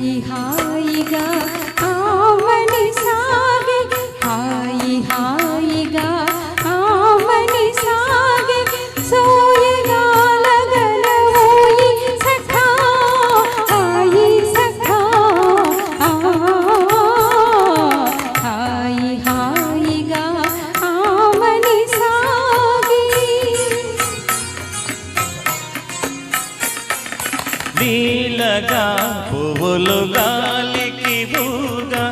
一口一个 నీలగా పువ్వులు గాలికి ఊగా.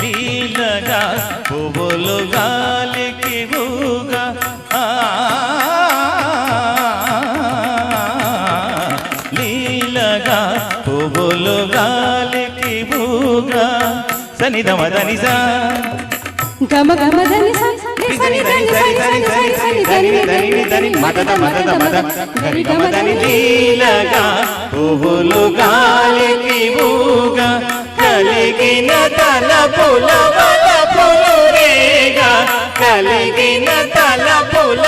నీలగా పువ్వులు గాలికి ఊగా. నీలగా పువ్వులు గాలికి ఊగా. సనిధమ ధనిసా గమ గమ దని దని స ని స ని స ని స ని దని ని దని ని దని మదద మదద మద గరి గమదని లీలగా పువ్వులు గాలికి ఊగా కలిగిన తల పుల బల పులురేగా కలిగిన తల పుల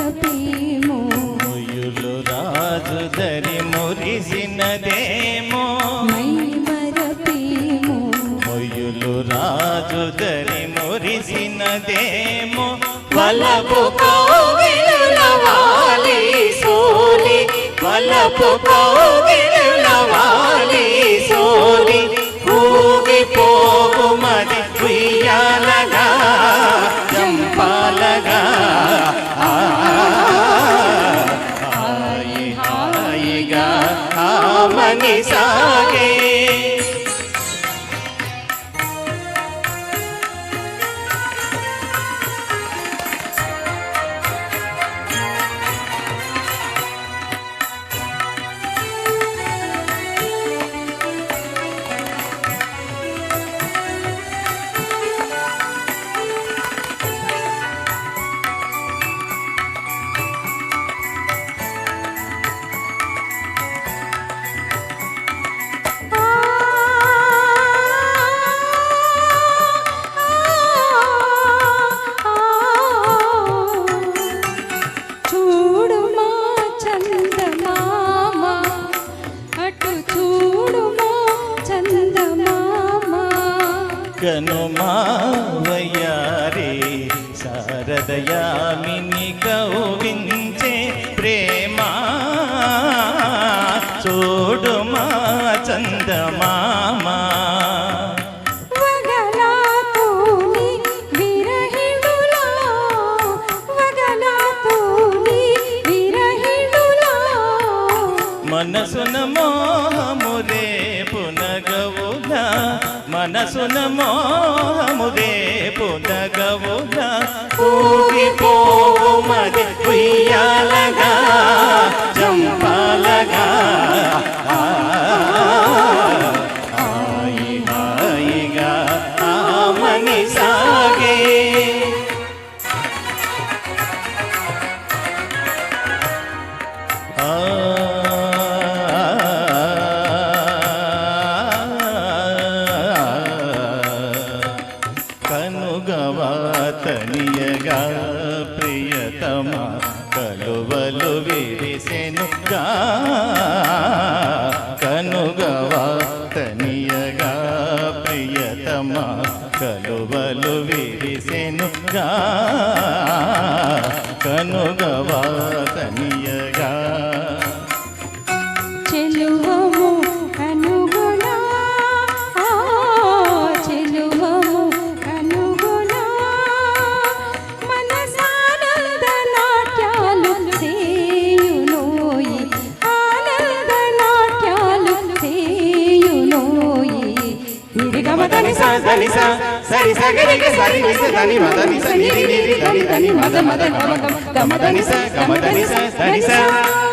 మరపేమో ముయులు రాజు దరి మురిసినదేమో. మై మరపేమో మొయ్యులు రాజు దరి మురిసినదేమో. వలపు కోవిల వాలి సోలి. వలపు కోవిల వాలి సోలి. సాగే. కనుమావయారే శారదయామిని కౌవించే ప్రేమ చూడుమా చందమామా. మనసున మోహముదే మనసున మోహముదే పునగవుగా ఊగిపోవు మది చేరేసెనుగా కనుగవాతనియగా ప్రియతమ కలువలు విరిసెనుగా గమ దని స దని స సరి స గరి గ సరి ని స దని మ దని స ని ని ని ని దని దని మద మద గమ గమ గమ దని స గమ దని స దని స